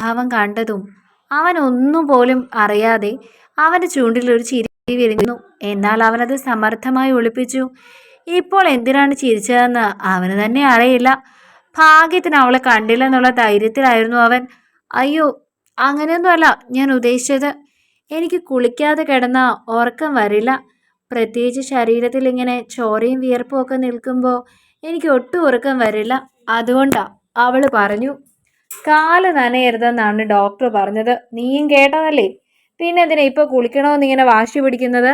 മുഖഭാവം കണ്ടതും അവൻ ഒന്നും പോലും അറിയാതെ അവന്റെ ചൂണ്ടിൽ ഒരു ചിരി വിരിഞ്ഞു. എന്നാൽ അവനത് സമർത്ഥമായി ഒളിപ്പിച്ചു. ഇപ്പോൾ എന്തിനാണ് ചിരിച്ചതെന്ന് അവന് തന്നെ അറിയില്ല. ഭാഗ്യത്തിന് അവളെ കണ്ടില്ലെന്നുള്ള ധൈര്യത്തിലായിരുന്നു അവൻ. അയ്യോ അങ്ങനെയൊന്നുമല്ല ഞാൻ ഉദ്ദേശിച്ചത്. എനിക്ക് കുളിക്കാതെ കിടന്ന ഉറക്കം വരില്ല. പ്രത്യേകിച്ച് ശരീരത്തിൽ ഇങ്ങനെ ചോരയും വിയർപ്പും ഒക്കെ നിൽക്കുമ്പോൾ എനിക്ക് ഒട്ടും ഉറക്കം വരില്ല. അതുകൊണ്ടാണ് അവൾ പറഞ്ഞു. കാൽ നനയരുതെന്നാണ് ഡോക്ടർ പറഞ്ഞത്. നീയും കേട്ടതല്ലേ? പിന്നെ എന്തിനാ ഇപ്പോൾ കുളിക്കണമെന്ന് ഇങ്ങനെ വാശി പിടിക്കുന്നത്?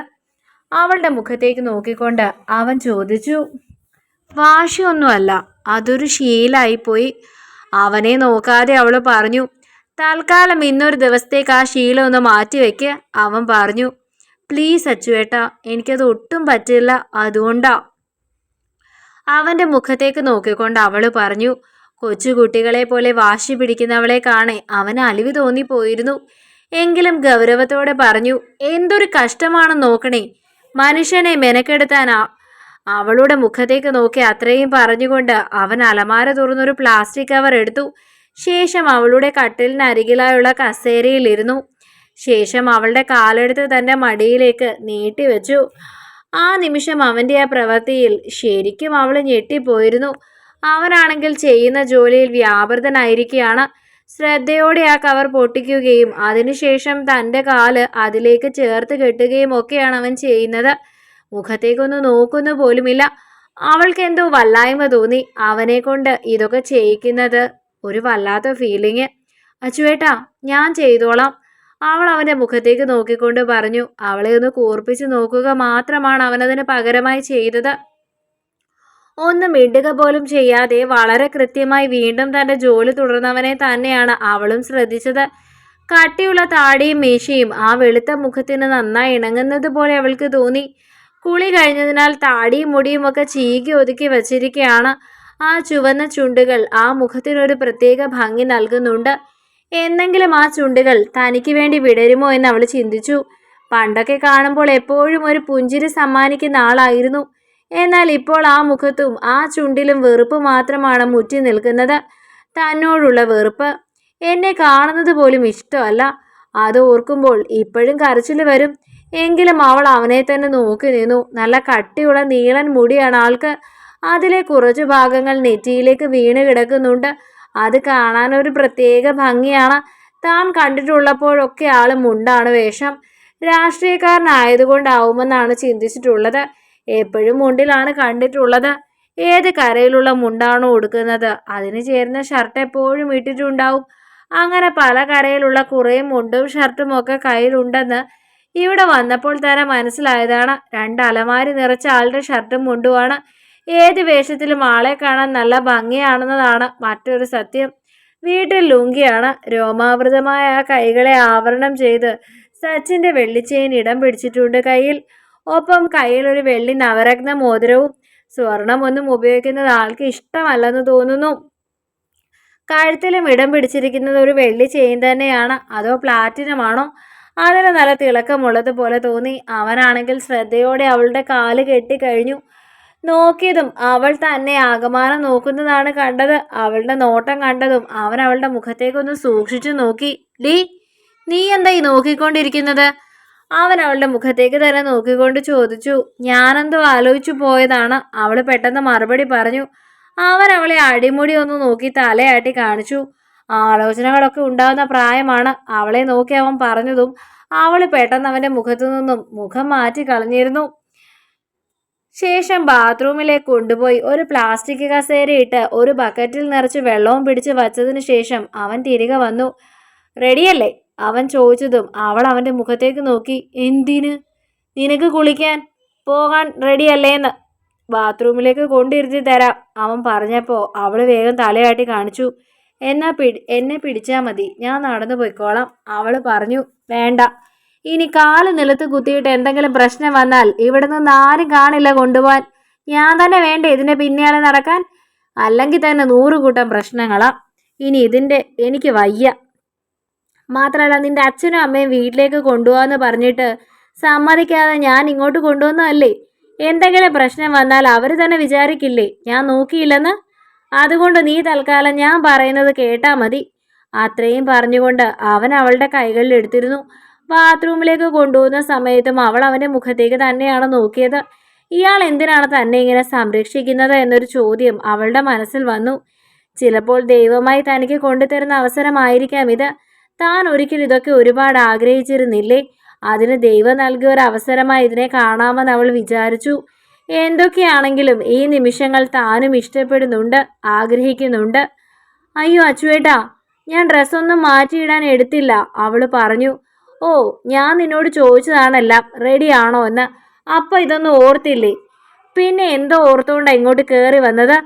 അവളുടെ മുഖത്തേക്ക് നോക്കിക്കൊണ്ട് അവൻ ചോദിച്ചു. വാശിയൊന്നുമല്ല അതൊരു ശീലായിപ്പോയി. അവനെ നോക്കാതെ അവൾ പറഞ്ഞു തൽക്കാലം ഇന്നൊരു ദിവസത്തേക്ക് ആ ശീലം ഒന്ന് മാറ്റിവെക്ക് അവൻ പറഞ്ഞു. പ്ലീസ് അച്ചുവേട്ടാ എനിക്കത് ഒട്ടും പറ്റില്ല അതുകൊണ്ടാ. അവന്റെ മുഖത്തേക്ക് നോക്കിക്കൊണ്ട് അവൾ പറഞ്ഞു കൊച്ചുകുട്ടികളെ പോലെ വാശി പിടിക്കുന്നവളെ കാണെ അവന് അലിവ് തോന്നിപ്പോയിരുന്നു. എങ്കിലും ഗൗരവത്തോടെ പറഞ്ഞു എന്തൊരു കഷ്ടമാണ് നോക്കണേ. മനുഷ്യനെ മെനക്കെടുത്താൻ അവളുടെ മുഖത്തേക്ക് നോക്കി അത്രയും പറഞ്ഞുകൊണ്ട് അവൻ അലമാര തുറന്നൊരു പ്ലാസ്റ്റിക് കവർ എടുത്തു. ശേഷം അവളുടെ കട്ടിലിനരികിലായുള്ള കസേരയിലിരുന്നു. ശേഷം അവളുടെ കാലെടുത്ത് തന്റെ മടിയിലേക്ക് നീട്ടിവെച്ചു. ആ നിമിഷം അവന്റെ ആ പ്രവൃത്തിയിൽ ശരിക്കും അവൾ ഞെട്ടിപ്പോയിരുന്നു. അവനാണെങ്കിൽ ചെയ്യുന്ന ജോലിയിൽ വ്യാപൃതനായിരിക്കുകയാണ് ശ്രദ്ധയോടെ ആ കവർ പൊട്ടിക്കുകയും അതിനുശേഷം തന്റെ കാൽ അതിലേക്ക് ചേർത്ത് കെട്ടുകയും ഒക്കെയാണ് അവൻ ചെയ്യുന്നത്. മുഖത്തേക്കൊന്ന് നോക്കുന്നു പോലുമില്ല. അവൾക്ക് എന്തോ വല്ലായ്മ തോന്നി. അവനെ കൊണ്ട് ഇതൊക്കെ ചെയ്യിക്കുന്നത് ഒരു വല്ലാത്ത ഫീലിങ് അച്ചുവേട്ടാ ഞാൻ ചെയ്തോളാം. അവൾ അവന്റെ മുഖത്തേക്ക് നോക്കിക്കൊണ്ട് പറഞ്ഞു. അവളെ ഒന്ന് കൂർപ്പിച്ച് നോക്കുക മാത്രമാണ് അവനതിന് പകരമായി ചെയ്തത്. ഒന്നും മിണ്ടുക പോലും ചെയ്യാതെ വളരെ കൃത്യമായി വീണ്ടും തന്റെ ജോലി തുടർന്നവനെ തന്നെയാണ് അവളും ശ്രദ്ധിച്ചത്. കട്ടിയുള്ള താടിയും മീശയും ആ വെളുത്ത മുഖത്തിന് നന്നായി ഇണങ്ങുന്നത് പോലെ അവൾക്ക് തോന്നി. കുളി കഴിഞ്ഞതിനാൽ താടിയും മുടിയും ഒക്കെ ചീകി ഒതുക്കി വച്ചിരിക്കുകയാണ്. ആ ചുവന്ന ചുണ്ടുകൾ ആ മുഖത്തിനൊരു പ്രത്യേക ഭംഗി നൽകുന്നുണ്ട്. എന്നെങ്കിലും ആ ചുണ്ടുകൾ തനിക്ക് വേണ്ടി വിടരുമോ എന്ന് അവൾ ചിന്തിച്ചു. പണ്ടൊക്കെ കാണുമ്പോൾ എപ്പോഴും ഒരു പുഞ്ചിരി സമ്മാനിക്കുന്ന ആളായിരുന്നു. എന്നാൽ ഇപ്പോൾ ആ മുഖത്തും ആ ചുണ്ടിലും വെറുപ്പ് മാത്രമാണ് മുറ്റി നിൽക്കുന്നത്. തന്നോടുള്ള വെറുപ്പ്. എന്നെ കാണുന്നത് പോലും ഇഷ്ടമല്ല. അത് ഓർക്കുമ്പോൾ ഇപ്പോഴും കരച്ചിൽ വരും. എങ്കിലും അവൾ അവനെ തന്നെ നോക്കി നിന്നു. നല്ല കട്ടിയുള്ള നീളൻ മുടിയാണ് ആൾക്ക്. അതിലെ കുറച്ചു ഭാഗങ്ങൾ നെറ്റിയിലേക്ക് വീണ് കിടക്കുന്നുണ്ട്. അത് കാണാൻ ഒരു പ്രത്യേക ഭംഗിയാണ്. താൻ കണ്ടിട്ടുള്ളപ്പോഴൊക്കെ ആൾ മുണ്ടാണ് വേഷം. രാഷ്ട്രീയക്കാരനായതുകൊണ്ടാവുമെന്നാണ് ചിന്തിച്ചിട്ടുള്ളത്. എപ്പോഴും മുണ്ടിലാണ് കണ്ടിട്ടുള്ളത്. ഏത് കരയിലുള്ള മുണ്ടാണോ ഉടുക്കുന്നത്? അതിന് ചേരുന്ന ഷർട്ട് എപ്പോഴും ഇട്ടിട്ടുണ്ടാവും. അങ്ങനെ പല കരയിലുള്ള കുറേ മുണ്ടും ഷർട്ടും ഒക്കെ കയ്യിലുണ്ടെന്ന് ഇവിടെ വന്നപ്പോൾ തന്നെ മനസ്സിലായതാണ്. രണ്ട് അലമാരി നിറച്ച ആളുടെ ഷർട്ടും മുണ്ടുമാണ്. ഏത് വേഷത്തിലും ആളെ കാണാൻ നല്ല ഭംഗിയാണെന്നതാണ് മറ്റൊരു സത്യം. വീട്ടിൽ ലുങ്കിയാണ്. രോമാവൃതമായ കൈകളെ ആവരണം ചെയ്ത് സച്ചിന്റെ വെള്ളിച്ചേൻ ഇടം പിടിച്ചിട്ടുണ്ട് കയ്യിൽ. ഒപ്പം കയ്യിൽ ഒരു വെള്ളി നവരത്ന മോതിരവും സ്വർണമൊന്നും ഉപയോഗിക്കുന്നത് ആൾക്ക് ഇഷ്ടമല്ലെന്ന് തോന്നുന്നു. കഴുത്തിലും ഇടം പിടിച്ചിരിക്കുന്നത് ഒരു വെള്ളി ചെയിൻ തന്നെയാണ്. അതോ പ്ലാറ്റിനമാണോ? അതിന് നല്ല തിളക്കമുള്ളത് പോലെ തോന്നി. അവനാണെങ്കിൽ ശ്രദ്ധയോടെ അവളുടെ കാൽ കെട്ടിക്കഴിഞ്ഞു നോക്കിയതും അവൾ തന്നെ ആകമാനം നോക്കുന്നതാണ് കണ്ടത്. അവളുടെ നോട്ടം കണ്ടതും അവൻ അവളുടെ മുഖത്തേക്കൊന്ന് സൂക്ഷിച്ചു നോക്കി. ഡീ നീ എന്തായി നോക്കിക്കൊണ്ടിരിക്കുന്നത്? അവൻ അവളുടെ മുഖത്തേക്ക് തന്നെ നോക്കിക്കൊണ്ട് ചോദിച്ചു ഞാനെന്തോ ആലോചിച്ചു പോയതാണ്. അവൾ പെട്ടെന്ന് മറുപടി പറഞ്ഞു അവൻ അവളെ അടിമുടി ഒന്ന് നോക്കി തലയാട്ടി കാണിച്ചു. ആലോചനകളൊക്കെ ഉണ്ടാകുന്ന പ്രായമാണ്. അവളെ നോക്കി അവൻ പറഞ്ഞതും അവൾ പെട്ടെന്ന് അവന്റെ മുഖത്തു നിന്നും മുഖം മാറ്റി കളഞ്ഞിരുന്നു. ശേഷം ബാത്റൂമിലേക്ക് കൊണ്ടുപോയി ഒരു പ്ലാസ്റ്റിക് കസേരയിട്ട് ഒരു ബക്കറ്റിൽ നിറച്ച് വെള്ളവും പിടിച്ച് വച്ചതിന് ശേഷം അവൻ തിരികെ വന്നു. റെഡിയല്ലേ? അവൻ ചോദിച്ചതും അവൾ അവന്റെ മുഖത്തേക്ക് നോക്കി എന്തിന്? നിനക്ക് കുളിക്കാൻ പോകാൻ റെഡിയല്ലേന്ന് ബാത്റൂമിലേക്ക് കൊണ്ടിരുത്തി തരാം അവൻ പറഞ്ഞപ്പോൾ അവൾ വേഗം തലയാട്ടി കാണിച്ചു. എന്നാ പിടി എന്നെ പിടിച്ചാൽ മതി. ഞാൻ നടന്നു പോയിക്കോളാം അവൾ പറഞ്ഞു. വേണ്ട. ഇനി കാൽ നിലത്ത് കുത്തിയിട്ട് എന്തെങ്കിലും പ്രശ്നം വന്നാൽ ഇവിടെ നിന്ന് ആരും കാണില്ല കൊണ്ടുപോകാൻ ഞാൻ തന്നെ വേണ്ടേ ഇതിന്റെ പിന്നാലെ നടക്കാൻ? അല്ലെങ്കിൽ തന്നെ നൂറ് കൂട്ടം പ്രശ്നങ്ങളാ. ഇനി ഇതിന്റെ എനിക്ക് വയ്യ. മാത്രമല്ല നിന്റെ അച്ഛനും അമ്മയും വീട്ടിലേക്ക് കൊണ്ടുപോകാന്ന് പറഞ്ഞിട്ട് സമ്മതിക്കാതെ ഞാൻ ഇങ്ങോട്ട് കൊണ്ടുവന്നതല്ലേ? എന്തെങ്കിലും പ്രശ്നം വന്നാൽ അവർ തന്നെ വിചാരിക്കില്ലേ? ഞാൻ നോക്കിയില്ലെന്ന്? അതുകൊണ്ട് നീ തൽക്കാലം ഞാൻ പറയുന്നത് കേട്ടാ മതി. അത്രയും പറഞ്ഞുകൊണ്ട് അവൻ അവളുടെ കൈകളിൽ എടുത്തിരുന്നു. ബാത്റൂമിലേക്ക് കൊണ്ടുപോകുന്ന സമയത്തും അവൾ അവന്റെ മുഖത്തേക്ക് തന്നെയാണ് നോക്കിയത്. ഇയാൾ എന്തിനാണ് തന്നെ ഇങ്ങനെ സംരക്ഷിക്കുന്നത് എന്നൊരു ചോദ്യം അവളുടെ മനസ്സിൽ വന്നു. ചിലപ്പോൾ ദൈവമായി തനിക്ക് കൊണ്ടുതരുന്ന അവസരമായിരിക്കാം ഇത്. താൻ ഒരിക്കൽ ഇതൊക്കെ ഒരുപാട് ആഗ്രഹിച്ചിരുന്നില്ലേ? അതിന് ദൈവം നൽകിയ ഒരു അവസരമായി ഇതിനെ കാണാമെന്ന് അവൾ വിചാരിച്ചു. എന്തൊക്കെയാണെങ്കിലും ഈ നിമിഷങ്ങൾ താനും ഇഷ്ടപ്പെടുന്നുണ്ട് ആഗ്രഹിക്കുന്നുണ്ട്. അയ്യോ അച്ചുവേട്ടാ ഞാൻ ഡ്രസ്സൊന്നും മാറ്റിയിടാൻ എടുത്തില്ല അവൾ പറഞ്ഞു. ഓ ഞാൻ നിന്നോട് ചോദിച്ചതാണെല്ലാം റെഡിയാണോ എന്ന്. അപ്പം ഇതൊന്നും ഓർത്തില്ലേ? പിന്നെ എന്തോ ഓർത്തുകൊണ്ട് ഇങ്ങോട്ട് കയറി വന്നത്?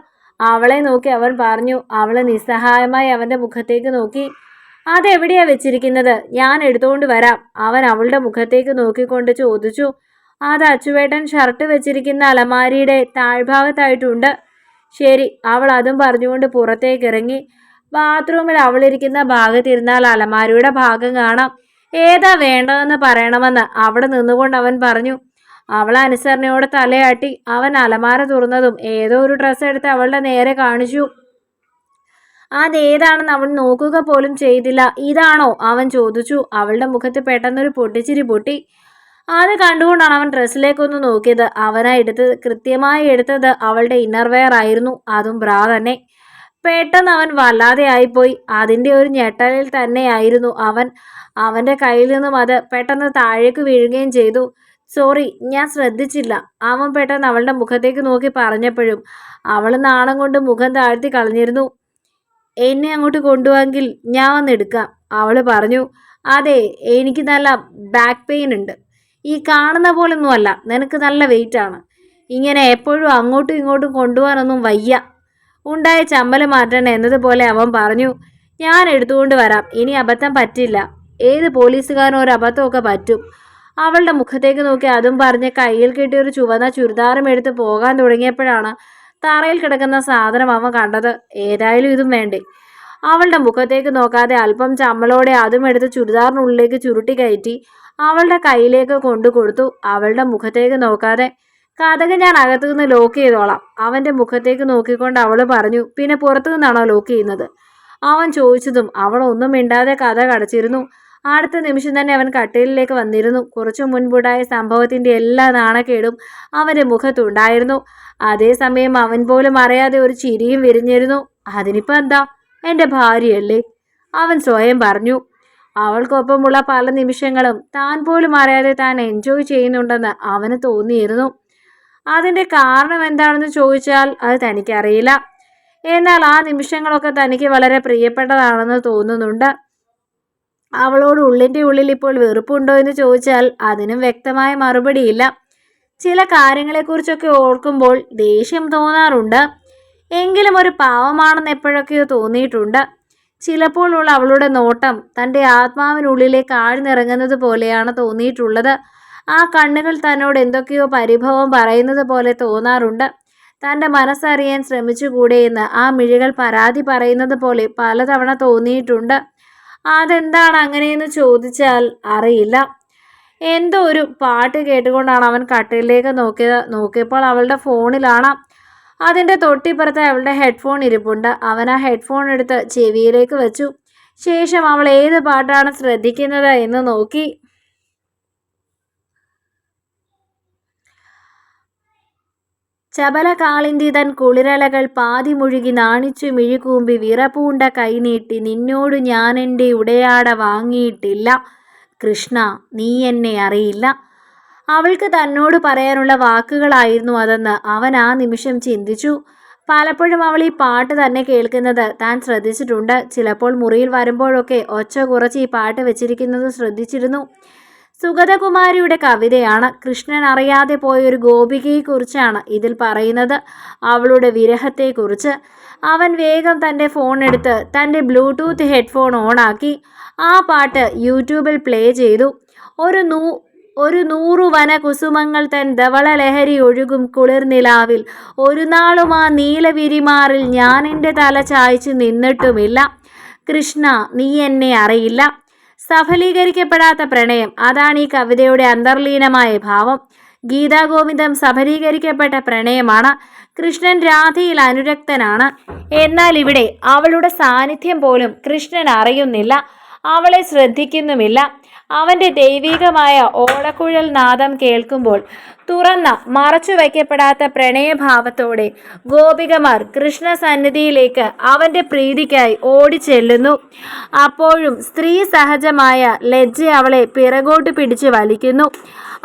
അവളെ നോക്കി അവൻ പറഞ്ഞു. അവൾ നിസ്സഹായമായി അവന്റെ മുഖത്തേക്ക് നോക്കി. അതെവിടെയാ വെച്ചിരിക്കുന്നത്? ഞാൻ എടുത്തുകൊണ്ട് വരാം. അവൻ അവളുടെ മുഖത്തേക്ക് നോക്കിക്കൊണ്ട് ചോദിച്ചു. അത് അച്ചുവേട്ടൻ ഷർട്ട് വെച്ചിരിക്കുന്ന അലമാരിയുടെ താഴ്ഭാഗത്തായിട്ടുണ്ട്. ശരി അവൾ അതും പറഞ്ഞുകൊണ്ട് പുറത്തേക്ക് ഇറങ്ങി ബാത്റൂമിൽ അവളിരിക്കുന്ന ഭാഗത്തിരുന്നാൽ അലമാരിയുടെ ഭാഗം കാണാം. ഏതാ വേണ്ടതെന്ന് പറയണമെന്ന് അവിടെ നിന്നുകൊണ്ട് അവൻ പറഞ്ഞു. അവൾ അനുസരണയോടെ തലയാട്ടി. അവൻ അലമാര തുറന്നതും ഏതോ ഒരു ഡ്രസ്സ് എടുത്ത് അവളുടെ നേരെ കാണിച്ചു. അതേതാണെന്ന് അവൾ നോക്കുക പോലും ചെയ്തില്ല. ഇതാണോ? അവൻ ചോദിച്ചു. അവളുടെ മുഖത്ത് പെട്ടെന്നൊരു പൊട്ടിച്ചിരി പൊട്ടി. അത് കണ്ടുകൊണ്ടാണ് അവൻ ഡ്രസ്സിലേക്കൊന്ന് നോക്കിയത്. അവനായി എടുത്തത്. കൃത്യമായി എടുത്തത് അവളുടെ ഇന്നർവെയർ ആയിരുന്നു. അതും ബ്രാ തന്നെ. പെട്ടെന്ന് അവൻ വല്ലാതെ ആയിപ്പോയി. അതിന്റെ ഒരു ഞെട്ടലിൽ തന്നെയായിരുന്നു അവൻ. അവന്റെ കയ്യിൽ നിന്നും അത് പെട്ടെന്ന് താഴേക്ക് വീഴുകയും ചെയ്തു. സോറി ഞാൻ ശ്രദ്ധിച്ചില്ല. അവൻ പെട്ടെന്ന് അവളുടെ മുഖത്തേക്ക് നോക്കി പറഞ്ഞപ്പോഴും അവൾ നാണം കൊണ്ട് മുഖം താഴ്ത്തി കളഞ്ഞിരുന്നു. എന്നെ അങ്ങോട്ട് കൊണ്ടുപോയെങ്കിൽ ഞാൻ വന്നെടുക്കാം അവൾ പറഞ്ഞു അതെ എനിക്ക് നല്ല ബാക്ക് പെയിൻ ഉണ്ട്. ഈ കാണുന്ന പോലൊന്നും അല്ല നിനക്ക് നല്ല വെയിറ്റ് ആണ്. ഇങ്ങനെ എപ്പോഴും അങ്ങോട്ടും ഇങ്ങോട്ടും കൊണ്ടുപോകാനൊന്നും വയ്യ. ഉണ്ടായ ചമ്മൽ മാറ്റണം എന്നതുപോലെ അവൻ പറഞ്ഞു ഞാൻ എടുത്തുകൊണ്ട് വരാം. ഇനി അബദ്ധം പറ്റില്ല. ഏത് പോലീസുകാരനും ഒരു അബദ്ധമൊക്കെ പറ്റും. അവളുടെ മുഖത്തേക്ക് നോക്കി അതും പറഞ്ഞ് കയ്യിൽ കിട്ടിയ ഒരു ചുവന്ന ചുരിദാറും എടുത്ത് പോകാൻ തുടങ്ങിയപ്പോഴാണ് തറയിൽ കിടക്കുന്ന സാധനം അവൻ കണ്ടത് ഏതായാലും ഇതും വേണ്ടേ. അവളുടെ മുഖത്തേക്ക് നോക്കാതെ അല്പം ചമ്മലോടെ അതും എടുത്ത് ചുരിദാറിനുള്ളിലേക്ക് ചുരുട്ടി കയറ്റി അവളുടെ കയ്യിലേക്ക് കൊണ്ടു കൊടുത്തു. അവളുടെ മുഖത്തേക്ക് നോക്കാതെ കഥക് ഞാൻ അകത്തു നിന്ന് ലോക്ക് ചെയ്തോളാം. അവന്റെ മുഖത്തേക്ക് നോക്കിക്കൊണ്ട് അവൾ പറഞ്ഞു പിന്നെ പുറത്തു നിന്നാണോ ലോക്ക് ചെയ്യുന്നത്? അവൻ ചോദിച്ചതും അവൾ ഒന്നും മിണ്ടാതെ കഥ കടച്ചിരുന്നു. അടുത്ത നിമിഷം തന്നെ അവൻ കട്ടിലിലേക്ക് വന്നിരുന്നു. കുറച്ചു മുൻപുണ്ടായ സംഭവത്തിന്റെ എല്ലാ നാണക്കേടും അവന്റെ മുഖത്തുണ്ടായിരുന്നു. അതേസമയം അവൻ പോലും അറിയാതെ ഒരു ചിരിയും വിരിഞ്ഞിരുന്നു. അതിനിപ്പോൾ എന്താ? എന്റെ ഭാര്യയല്ലേ? അവൻ സ്വയം പറഞ്ഞു. അവൾക്കൊപ്പമുള്ള പല നിമിഷങ്ങളും താൻ പോലും അറിയാതെ താൻ എൻജോയ് ചെയ്യുന്നുണ്ടെന്ന് അവന് തോന്നിയിരുന്നു. അതിന്റെ കാരണം എന്താണെന്ന് ചോദിച്ചാൽ അത് തനിക്കറിയില്ല. എന്നാൽ ആ നിമിഷങ്ങളൊക്കെ തനിക്ക് വളരെ പ്രിയപ്പെട്ടതാണെന്ന് തോന്നുന്നുണ്ട്. അവളോട് ഉള്ളിന്റെ ഉള്ളിൽ ഇപ്പോൾ വെറുപ്പുണ്ടോ എന്ന് ചോദിച്ചാൽ അതിനും വ്യക്തമായ മറുപടിയില്ല. ചില കാര്യങ്ങളെക്കുറിച്ചൊക്കെ ഓർക്കുമ്പോൾ ദേഷ്യം തോന്നാറുണ്ട്. എങ്കിലും ഒരു പാവമാണെന്ന് എപ്പോഴൊക്കെയോ തോന്നിയിട്ടുണ്ട്. ചിലപ്പോഴുള്ള അവളുടെ നോട്ടം തന്റെ ആത്മാവിനുള്ളിലേക്ക് ആഴ്ന്നിറങ്ങുന്നത് പോലെയാണ് തോന്നിയിട്ടുള്ളത്. ആ കണ്ണുകൾ തന്നോട് എന്തൊക്കെയോ പരിഭവം പറയുന്നത് പോലെ തോന്നാറുണ്ട്. തന്റെ മനസ്സറിയാൻ ശ്രമിച്ചുകൂടെയെന്ന് ആ മിഴികൾ പരാതി പറയുന്നത് പോലെ പലതവണ തോന്നിയിട്ടുണ്ട്. അതെന്താണ് അങ്ങനെയെന്ന് ചോദിച്ചാൽ അറിയില്ല. എന്തോ ഒരു പാട്ട് കേട്ടുകൊണ്ടാണ് അവൻ കട്ടിലേക്ക് നോക്കിയത്. നോക്കിയപ്പോൾ അവളുടെ ഫോണിലാണ്. അതിന്റെ തൊട്ടിപ്പുറത്ത് അവളുടെ ഹെഡ്ഫോൺ ഇരിപ്പുണ്ട്. അവൻ ആ ഹെഡ്ഫോൺ എടുത്ത് ചെവിയിലേക്ക് വെച്ചു. ശേഷം അവൾ ഏത് പാട്ടാണ് ശ്രദ്ധിക്കുന്നത് എന്ന് നോക്കി. ചപല കാളിന്തി കുളിരലകൾ പാതി മുഴുകി നാണിച്ചു മിഴികൂമ്പി വിറപൂണ്ട കൈനീട്ടി നിന്നോട് ഞാൻ എന്റെ ഉടയാട വാങ്ങിയിട്ടില്ല. കൃഷ്ണ നീ എന്നെ അറിയില്ല. അവൾക്ക് തന്നോട് പറയാനുള്ള വാക്കുകളായിരുന്നു അതെന്ന് അവൻ ആ നിമിഷം ചിന്തിച്ചു. പലപ്പോഴും അവൾ ഈ പാട്ട് തന്നെ കേൾക്കുന്നത് താൻ ശ്രദ്ധിച്ചിട്ടുണ്ട്. ചിലപ്പോൾ മുറിയിൽ വരുമ്പോഴൊക്കെ ഒച്ച കുറച്ച് ഈ പാട്ട് വെച്ചിരിക്കുന്നത് ശ്രദ്ധിച്ചിരുന്നു. സുഗതകുമാരിയുടെ കവിതയാണ് കൃഷ്ണൻ അറിയാതെ പോയൊരു ഗോപികയെക്കുറിച്ചാണ് ഇതിൽ പറയുന്നത്. അവളുടെ വിരഹത്തെക്കുറിച്ച് അവൻ വേഗം തന്റെ ഫോൺ എടുത്ത് തന്റെ ബ്ലൂടൂത്ത് ഹെഡ്ഫോൺ ഓണാക്കി ആ പാട്ട് യൂട്യൂബിൽ പ്ലേ ചെയ്തു. ഒരു നൂ ഒരു നൂറു വന കുസുമങ്ങൾ തൻ ധവള ലഹരി ഒഴുകും കുളിർനിലാവിൽ ഒരു നാളും ആ നീലവിരിമാറിൽ ഞാൻ എന്റെ തല ചായച്ചു നിന്നിട്ടുമില്ല. കൃഷ്ണ നീ എന്നെ അറിയില്ല. സഫലീകരിക്കപ്പെടാത്ത പ്രണയം. അതാണ് ഈ കവിതയുടെ അന്തർലീനമായ ഭാവം. ഗീതാഗോവിന്ദം സഫലീകരിക്കപ്പെട്ട പ്രണയമാണ്. കൃഷ്ണൻ രാധയിൽ അനുരക്തനാണ്. എന്നാൽ ഇവിടെ അവളുടെ സാന്നിധ്യം പോലും കൃഷ്ണൻ അറിയുന്നില്ല. അവളെ ശ്രദ്ധിക്കുന്നുമില്ല. അവന്റെ ദൈവികമായ ഓടക്കുഴൽ നാദം കേൾക്കുമ്പോൾ തുറന്ന മറച്ചു വയ്ക്കപ്പെടാത്ത പ്രണയഭാവത്തോടെ ഗോപികമാർ കൃഷ്ണസന്നിധിയിലേക്ക് അവന്റെ പ്രീതിക്കായി ഓടിച്ചെല്ലുന്നു. അപ്പോഴും സ്ത്രീ സഹജമായ ലജ്ജ അവളെ പിറകോട്ട് പിടിച്ചു വലിക്കുന്നു.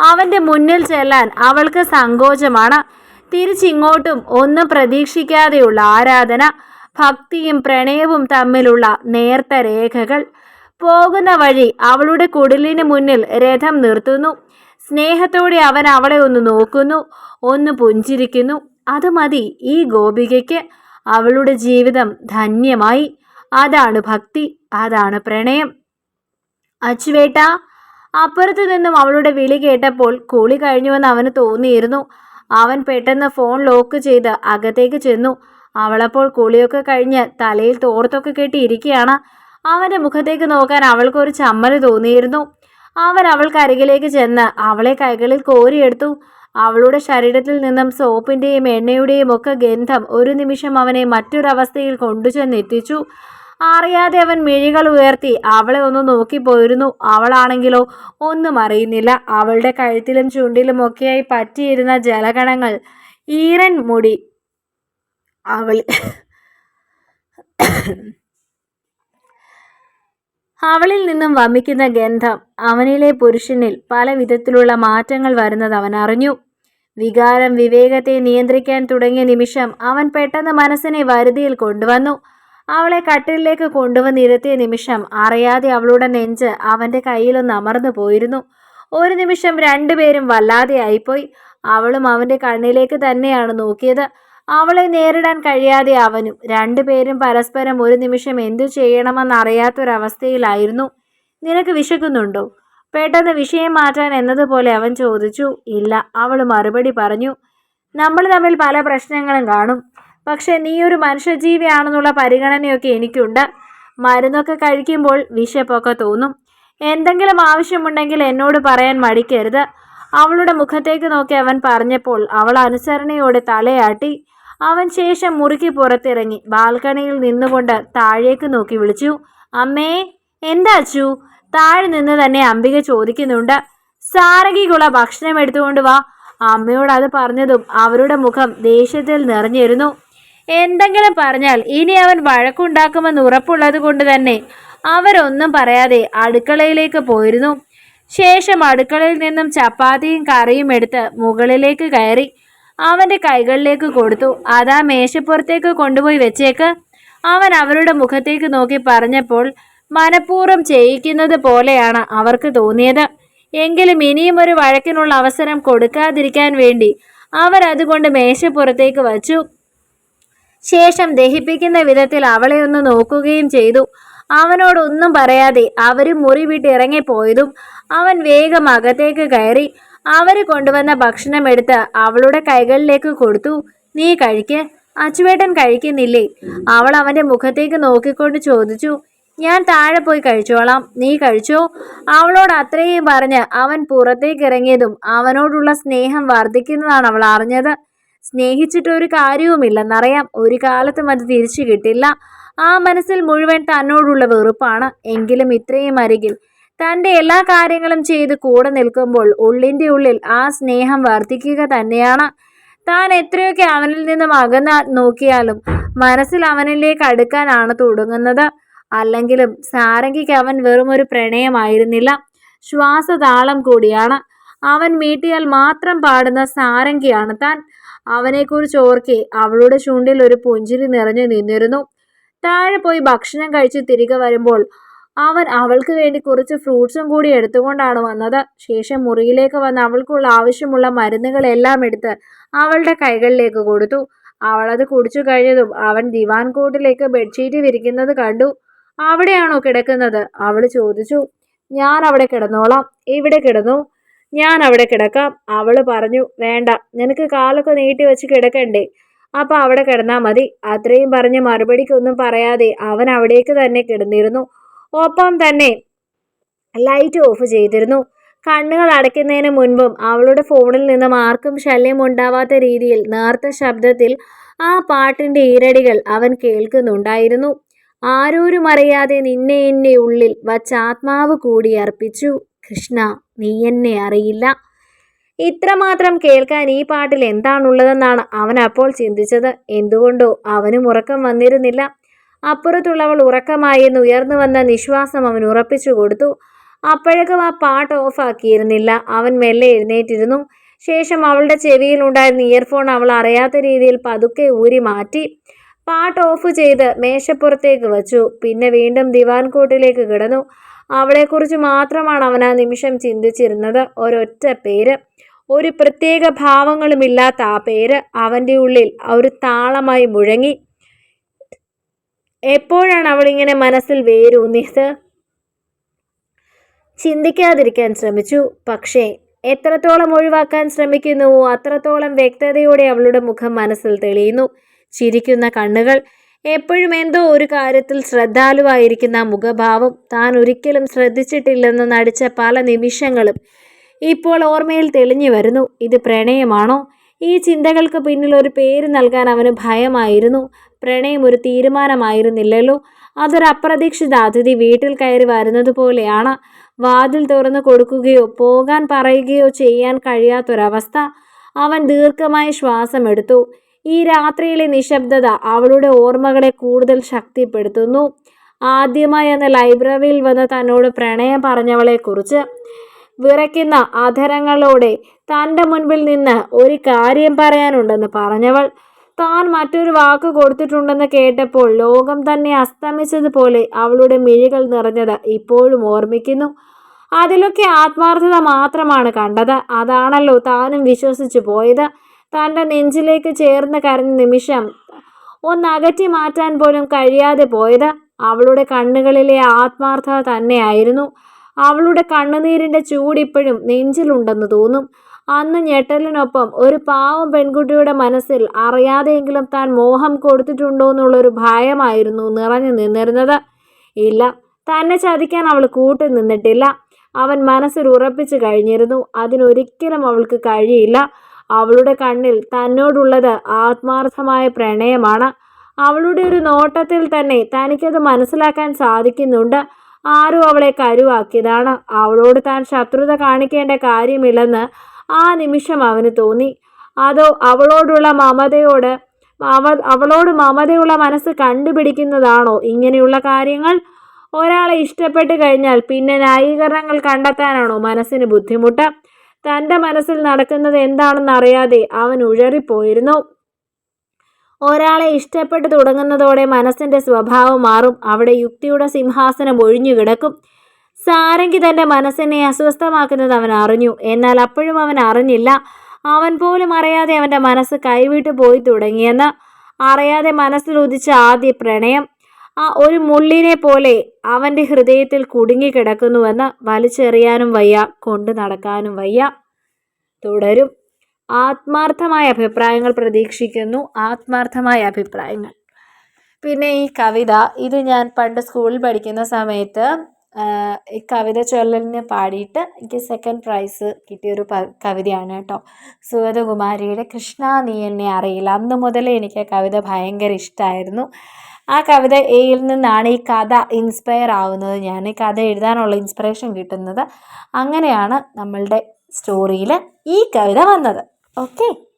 അവന്റെ മുന്നിൽ ചെല്ലാൻ അവൾക്ക് സങ്കോചമാണ്. തിരിച്ചിങ്ങോട്ടും ഒന്നും പ്രതീക്ഷിക്കാതെയുള്ള ആരാധന ഭക്തിയും പ്രണയവും തമ്മിലുള്ള നേർത്ത രേഖകൾ. പോകുന്ന വഴി അവളുടെ കുടിലിന് മുന്നിൽ രഥം നിർത്തുന്നു. സ്നേഹത്തോടെ അവൻ അവളെ ഒന്ന് നോക്കുന്നു ഒന്ന് പുഞ്ചിരിക്കുന്നു. അത് മതി ഈ ഗോപികയ്ക്ക്. അവളുടെ ജീവിതം ധന്യമായി. അതാണ് ഭക്തി അതാണ് പ്രണയം. അച്ചുവേട്ട അപ്പുറത്തു നിന്നും അവളുടെ വിളി കേട്ടപ്പോൾ കുളി കഴിഞ്ഞുവെന്ന് അവന് തോന്നിയിരുന്നു. അവൻ പെട്ടെന്ന് ഫോൺ ലോക്ക് ചെയ്ത് അകത്തേക്ക് ചെന്നു. അവളപ്പോൾ കുളിയൊക്കെ കഴിഞ്ഞ് തലയിൽ തോർത്തൊക്കെ കെട്ടി ഇരിക്കുകയാണ് അവന്റെ മുഖത്തേക്ക് നോക്കാൻ അവൾക്ക് ഒരു ചമ്മൽ തോന്നിയിരുന്നു. അവൻ അവൾക്ക് അരികിലേക്ക് ചെന്ന് അവളെ കൈകളിൽ കോരിയെടുത്തു. അവളുടെ ശരീരത്തിൽ നിന്നും സോപ്പിന്റെയും എണ്ണയുടെയും ഒക്കെ ഗന്ധം ഒരു നിമിഷം അവനെ മറ്റൊരവസ്ഥയിൽ കൊണ്ടുചെന്നെത്തിച്ചു. അറിയാതെ അവൻ മിഴികൾ ഉയർത്തി അവളെ ഒന്ന് നോക്കിപ്പോയിരുന്നു അവളാണെങ്കിലോ ഒന്നും അറിയുന്നില്ല. അവളുടെ കഴുത്തിലും ചുണ്ടിലും ഒക്കെയായി പറ്റിയിരുന്ന ജലകണങ്ങൾ. ഈരൻ മുടി അവൾ അവളിൽ നിന്നും വമിക്കുന്ന ഗന്ധം അവനിലെ പുരുഷനിൽ പല വിധത്തിലുള്ള മാറ്റങ്ങൾ വരുന്നത് അവൻ അറിഞ്ഞു. വികാരം വിവേകത്തെ നിയന്ത്രിക്കാൻ തുടങ്ങിയ നിമിഷം അവൻ പെട്ടെന്ന് മനസ്സിനെ വരുതിയിൽ കൊണ്ടുവന്നു. അവളെ കട്ടിലേക്ക് കൊണ്ടുവന്നിരുത്തിയ നിമിഷം അറിയാതെ അവളുടെ നെഞ്ച് അവന്റെ കയ്യിലൊന്ന് അമർന്നു പോയിരുന്നു. ഒരു നിമിഷം രണ്ടുപേരും വല്ലാതെ ആയിപ്പോയി. അവളും അവന്റെ കണ്ണിലേക്ക് തന്നെയാണ് നോക്കിയത്. അവളെ നേരിടാൻ കഴിയാതെ അവനും. രണ്ടുപേരും പരസ്പരം ഒരു നിമിഷം എന്തു ചെയ്യണമെന്നറിയാത്തൊരവസ്ഥയിലായിരുന്നു. നിനക്ക് വിശക്കുന്നുണ്ടോ? പെട്ടെന്ന് വിഷയം മാറ്റാൻ എന്നതുപോലെ അവൻ ചോദിച്ചു. ഇല്ല അവൾ മറുപടി പറഞ്ഞു. നമ്മൾ തമ്മിൽ പല പ്രശ്നങ്ങളും കാണും. പക്ഷെ നീ ഒരു മനുഷ്യജീവിയാണെന്നുള്ള പരിഗണനയൊക്കെ എനിക്കുണ്ട്. മരുന്നൊക്കെ കഴിക്കുമ്പോൾ വിശപ്പൊക്കെ തോന്നും. എന്തെങ്കിലും ആവശ്യമുണ്ടെങ്കിൽ എന്നോട് പറയാൻ മടിക്കരുത്. അവളുടെ മുഖത്തേക്ക് നോക്കി അവൻ പറഞ്ഞപ്പോൾ അവൾ അനുസരണയോടെ തലയാട്ടി അവൻ ശേഷം മുറിക്ക് പുറത്തിറങ്ങി. ബാൽക്കണിയിൽ നിന്നുകൊണ്ട് താഴേക്ക് നോക്കി വിളിച്ചു അമ്മേ എന്താ അച്ചു? താഴെ നിന്ന് തന്നെ അംബിക ചോദിക്കുന്നുണ്ട്. സാരകിക്കുള്ള ഭക്ഷണം എടുത്തുകൊണ്ട് വാ. അമ്മയോട് അത് പറഞ്ഞതും അവരുടെ മുഖം ദേഷ്യത്തിൽ നിറഞ്ഞിരുന്നു. എന്തെങ്കിലും പറഞ്ഞാൽ ഇനി അവൻ വഴക്കുണ്ടാക്കുമെന്ന് ഉറപ്പുള്ളത് കൊണ്ട് തന്നെ അവരൊന്നും പറയാതെ അടുക്കളയിലേക്ക് പോയിരുന്നു. ശേഷം അടുക്കളയിൽ നിന്നും ചപ്പാത്തിയും കറിയും എടുത്ത് മുകളിലേക്ക് കയറി. അവന്റെ കൈകളിലേക്ക് കൊടുത്തു. അതാ മേശപ്പുറത്തേക്ക് കൊണ്ടുപോയി വെച്ചേക്ക്. അവൻ അവരുടെ മുഖത്തേക്ക് നോക്കി പറഞ്ഞപ്പോൾ മനഃപൂർവം ചെയ്യിക്കുന്നത് പോലെയാണ് അവർക്ക് തോന്നിയത്. എങ്കിലും ഇനിയും ഒരു വഴക്കിനുള്ള അവസരം കൊടുക്കാതിരിക്കാൻ വേണ്ടി അവരതുകൊണ്ട് മേശപ്പുറത്തേക്ക് വച്ചു. ശേഷം ദഹിപ്പിക്കുന്ന വിധത്തിൽ അവളെ ഒന്ന് നോക്കുകയും ചെയ്തു. അവനോടൊന്നും പറയാതെ അവരും മുറി വിട്ട് ഇറങ്ങിപ്പോയതും അവൻ വേഗം അകത്തേക്ക് കയറി. അവർ കൊണ്ടുവന്ന ഭക്ഷണം എടുത്ത് അവളുടെ കൈകളിലേക്ക് കൊടുത്തു. നീ കഴിക്ക്. അച്ചുവേട്ടൻ കഴിക്കുന്നില്ലേ? അവൾ അവന്റെ മുഖത്തേക്ക് നോക്കിക്കൊണ്ട് ചോദിച്ചു. ഞാൻ താഴെ പോയി കഴിച്ചോളാം. നീ കഴിച്ചോ? അവളോട് അത്രയും പറഞ്ഞ് അവൻ പുറത്തേക്ക് ഇറങ്ങിയതും അവനോടുള്ള സ്നേഹം വർദ്ധിക്കുന്നതാണ് അവൾ അറിഞ്ഞത്. സ്നേഹിച്ചിട്ട് ഒരു കാര്യവുമില്ലെന്നറിയാം. ഒരു കാലത്തും അത് തിരിച്ചു കിട്ടില്ല. ആ മനസ്സിൽ മുഴുവൻ തന്നോടുള്ള വെറുപ്പാണ്. എങ്കിലും ഇത്രയും അരികിൽ തന്റെ എല്ലാ കാര്യങ്ങളും ചെയ്ത് കൂടെ നിൽക്കുമ്പോൾ ഉള്ളിന്റെ ഉള്ളിൽ ആ സ്നേഹം വർദ്ധിക്കുക തന്നെയാണ്. താൻ എത്രയൊക്കെ അവനിൽ നിന്നും അകന്ന നോക്കിയാലും മനസ്സിൽ അവനിലേക്ക് അടുക്കാനാണ് തുടങ്ങുന്നത്. അല്ലെങ്കിലും സാരംഗിക്ക് അവൻ വെറും ഒരു പ്രണയമായിരുന്നില്ല. ശ്വാസതാളം കൂടിയാണ്. അവൻ മീട്ടിയാൽ മാത്രം പാടുന്ന സാരംഗിയാണ് താൻ. അവനെക്കുറിച്ച് ഓർക്കെ അവളുടെ ചുണ്ടിൽ ഒരു പുഞ്ചിരി നിറഞ്ഞു നിന്നിരുന്നു. താഴെ പോയി ഭക്ഷണം കഴിച്ച് തിരികെ വരുമ്പോൾ അവൻ അവൾക്ക് വേണ്ടി കുറച്ച് ഫ്രൂട്ട്സും കൂടി എടുത്തുകൊണ്ടാണ് വന്നത്. ശേഷം മുറിയിലേക്ക് വന്ന് അവൾക്കുള്ള ആവശ്യമുള്ള മരുന്നുകളെല്ലാം എടുത്ത് അവളുടെ കൈകളിലേക്ക് കൊടുത്തു. അവളത് കുടിച്ചു കഴിഞ്ഞതും അവൻ ദിവാൻ കോട്ടിലേക്ക് ബെഡ്ഷീറ്റ് വിരിക്കുന്നത് കണ്ടു. അവിടെയാണോ കിടക്കുന്നത്? അവൾ ചോദിച്ചു. ഞാൻ അവിടെ കിടന്നോളാം. ഇവിടെ കിടന്നു. ഞാൻ അവിടെ കിടക്കാം. അവൾ പറഞ്ഞു. വേണ്ട. നിനക്ക് കാലൊക്കെ നീട്ടി വെച്ച് കിടക്കണ്ടേ. അപ്പം അവിടെ കിടന്നാൽ മതി. അത്രയും പറഞ്ഞ് മറുപടിക്കൊന്നും പറയാതെ അവൻ അവിടേക്ക് തന്നെ കിടന്നിരുന്നു. ഒപ്പം തന്നെ ലൈറ്റ് ഓഫ് ചെയ്തിരുന്നു. കണ്ണുകൾ അടയ്ക്കുന്നതിന് മുൻപും അവളുടെ ഫോണിൽ നിന്നും ആർക്കും ശല്യം ഉണ്ടാവാത്ത രീതിയിൽ നേർത്ത ശബ്ദത്തിൽ ആ പാട്ടിന്റെ ഈരടികൾ അവൻ കേൾക്കുന്നുണ്ടായിരുന്നു. ആരോരും അറിയാതെ നിന്നെ എന്നെ ഉള്ളിൽ വച്ച് ആത്മാവ് കൂടി അർപ്പിച്ചു. കൃഷ്ണ നീ എന്നെ അറിയില്ല. ഇത്രമാത്രം കേൾക്കാൻ ഈ പാട്ടിൽ എന്താണുള്ളതെന്നാണ് അവൻ അപ്പോൾ ചിന്തിച്ചത്. എന്തുകൊണ്ടോ അവനും ഉറക്കം വന്നിരുന്നില്ല. അപ്പുറത്തുള്ളവൾ ഉറക്കമായെന്ന് ഉയർന്നു വന്ന നിശ്വാസം അവൻ ഉറപ്പിച്ചു കൊടുത്തു. അപ്പോഴേക്കും ആ പാട്ട് ഓഫാക്കിയിരുന്നില്ല അവൻ മെല്ലെ എഴുന്നേറ്റിരുന്നു. ശേഷം അവളുടെ ചെവിയിൽ ഉണ്ടായിരുന്ന ഇയർഫോൺ അവൾ അറിയാത്ത രീതിയിൽ പതുക്കെ ഊരി മാറ്റി. പാട്ട് ഓഫ് ചെയ്ത് മേശപ്പുറത്തേക്ക് വച്ചു. പിന്നെ വീണ്ടും ദിവാൻ കോട്ടിലേക്ക് കിടന്നു. അവളെക്കുറിച്ച് മാത്രമാണ് അവൻ ആ നിമിഷം ചിന്തിച്ചിരുന്നത്. ഒരൊറ്റ പേര്. ഒരു പ്രത്യേക ഭാവങ്ങളുമില്ലാത്ത ആ പേര്. അവന്റെ ഉള്ളിൽ ഒരു താളമായി മുഴങ്ങി. എപ്പോഴാണ് അവളിങ്ങനെ മനസ്സിൽ വേരൂന്നിയത്? ചിന്തിക്കാതിരിക്കാൻ ശ്രമിച്ചു. പക്ഷേ എത്രത്തോളം ഒഴിവാക്കാൻ ശ്രമിക്കുന്നുവോ അത്രത്തോളം വ്യക്തതയോടെ അവളുടെ മുഖം മനസ്സിൽ തെളിയുന്നു. ചിരിക്കുന്ന കണ്ണുകൾ എപ്പോഴും എന്തോ ഒരു കാര്യത്തിൽ ശ്രദ്ധാലുവായിരിക്കുന്ന മുഖഭാവം താൻ ഒരിക്കലും ശ്രദ്ധിച്ചിട്ടില്ലെന്ന് നടിച്ച പല നിമിഷങ്ങളും ഇപ്പോൾ ഓർമ്മയിൽ തെളിഞ്ഞു വരുന്നു. ഇത് പ്രണയമാണോ? ഈ ചിന്തകൾക്ക് പിന്നിൽ ഒരു പേര് നൽകാൻ അവന് ഭയമായിരുന്നു. പ്രണയം ഒരു തീരുമാനമായിരുന്നില്ലല്ലോ. അതൊരു അപ്രതീക്ഷിത അതിഥി വീട്ടിൽ കയറി വരുന്നത് പോലെയാണ്. വാതിൽ തുറന്നു കൊടുക്കുകയോ പോകാൻ പറയുകയോ ചെയ്യാൻ കഴിയാത്തൊരവസ്ഥ അവൻ ദീർഘമായി ശ്വാസമെടുത്തു. ഈ രാത്രിയിലെ നിശബ്ദത അവളുടെ ഓർമ്മകളെ കൂടുതൽ ശക്തിപ്പെടുത്തുന്നു. ആദ്യമായി അന്ന് ലൈബ്രറിയിൽ വന്ന് തന്നോട് പ്രണയം പറഞ്ഞവളെക്കുറിച്ച് വിറയ്ക്കുന്ന അധരങ്ങളോടെ തന്റെ മുൻപിൽ നിന്ന് ഒരു കാര്യം പറയാനുണ്ടെന്ന് പറഞ്ഞവൾ. താൻ മറ്റൊരു വാക്ക് കൊടുത്തിട്ടുണ്ടെന്ന് കേട്ടപ്പോൾ ലോകം തന്നെ അസ്തമിച്ചതുപോലെ അവളുടെ മിഴികൾ നിറഞ്ഞത് ഇപ്പോഴും ഓർമ്മിക്കുന്നു. അതിലൊക്കെ ആത്മാർത്ഥത മാത്രമാണ് കണ്ടത്. അതാണല്ലോ താനും വിശ്വസിച്ചു പോയത്. തന്റെ നെഞ്ചിലേക്ക് ചേർന്ന് കരഞ്ഞ നിമിഷം ഒന്നകറ്റി മാറ്റാൻ പോലും കഴിയാതെ പോയത്. അവളുടെ കണ്ണുകളിലെ ആത്മാർത്ഥത തന്നെയായിരുന്നു. അവളുടെ കണ്ണുനീരിന്റെ ചൂടിപ്പോഴും നെഞ്ചിലുണ്ടെന്ന് തോന്നും. അന്ന് ഞെട്ടലിനൊപ്പം ഒരു പാവം പെൺകുട്ടിയുടെ മനസ്സിൽ അറിയാതെയെങ്കിലും താൻ മോഹം കൊടുത്തിട്ടുണ്ടോ എന്നുള്ളൊരു ഭയമായിരുന്നു നിറഞ്ഞു നിന്നിരുന്നത്. ഇല്ല തന്നെ ചതിക്കാൻ അവൾ കൂട്ടി നിന്നിട്ടില്ല. അവൻ മനസ്സിൽ ഉറപ്പിച്ചു കഴിഞ്ഞിരുന്നു. അതിനൊരിക്കലും അവൾക്ക് കഴിയില്ല. അവളുടെ കണ്ണിൽ തന്നോടുള്ളത് ആത്മാർത്ഥമായ പ്രണയമാണ്. അവളുടെ ഒരു നോട്ടത്തിൽ തന്നെ തനിക്കത് മനസ്സിലാക്കാൻ സാധിക്കുന്നുണ്ട്. ആരും അവളെ കരുവാക്കിയതാണ്. അവളോട് താൻ ശത്രുത കാണിക്കേണ്ട കാര്യമില്ലെന്ന് ആ നിമിഷം അവന് തോന്നി. അതോ അവളോടുള്ള മമതയോട് അവ അവളോട് മമതയുള്ള മനസ്സ് കണ്ടുപിടിക്കുന്നതാണോ ഇങ്ങനെയുള്ള കാര്യങ്ങൾ? ഒരാളെ ഇഷ്ടപ്പെട്ട് കഴിഞ്ഞാൽ പിന്നെ ന്യായീകരണങ്ങൾ കണ്ടെത്താനാണോ മനസ്സിന് ബുദ്ധിമുട്ട്? തന്റെ മനസ്സിൽ നടക്കുന്നത് എന്താണെന്ന് അറിയാതെ അവൻ ഉഴറിപ്പോയിരുന്നു. ഒരാളെ ഇഷ്ടപ്പെട്ടു തുടങ്ങുന്നതോടെ മനസ്സിന്റെ സ്വഭാവം മാറും. അവിടെ യുക്തിയുടെ സിംഹാസനം ഒഴിഞ്ഞു കിടക്കും. സാരംഗി തന്റെ മനസ്സിനെ അസ്വസ്ഥമാക്കുന്നത് അവൻ അറിഞ്ഞു. എന്നാൽ അപ്പോഴും അവൻ അറിഞ്ഞില്ല. അവൻ പോലും അറിയാതെ അവന്റെ മനസ്സ് കൈവിട്ടു പോയി തുടങ്ങിയെന്ന്. അറിയാതെ മനസ്സിൽ ഉദിച്ച ആദ്യ പ്രണയം. ആ ഒരു മുള്ളിനെ പോലെ അവന്റെ ഹൃദയത്തിൽ കുടുങ്ങിക്കിടക്കുന്നുവെന്ന് വലിച്ചെറിയാനും വയ്യ കൊണ്ടു നടക്കാനും വയ്യ. തുടരും. ആത്മാർത്ഥമായ അഭിപ്രായങ്ങൾ പ്രതീക്ഷിക്കുന്നു. ആത്മാർത്ഥമായ അഭിപ്രായങ്ങൾ. പിന്നെ ഈ കവിത ഇത് ഞാൻ പണ്ട് സ്കൂളിൽ പഠിക്കുന്ന സമയത്ത് ഈ കവിത ചൊല്ലലിന് പാടിയിട്ട് എനിക്ക് സെക്കൻഡ് പ്രൈസ് കിട്ടിയൊരു കവിതയാണ് കേട്ടോ. സുഗതകുമാരിയുടെ കൃഷ്ണ നീ എന്നെ അറിയില്ല അന്ന് മുതലേ എനിക്ക് ആ കവിത ഭയങ്കര ഇഷ്ടമായിരുന്നു ആ കവിത എയിൽ നിന്നാണ് ഈ കഥ ഇൻസ്പയർ ആവുന്നത്. ഞാൻ ഈ കഥ എഴുതാനുള്ള ഇൻസ്പിറേഷൻ കിട്ടുന്നത്. അങ്ങനെയാണ് നമ്മളുടെ സ്റ്റോറിയിൽ ഈ കവിത വന്നത്. А Окей.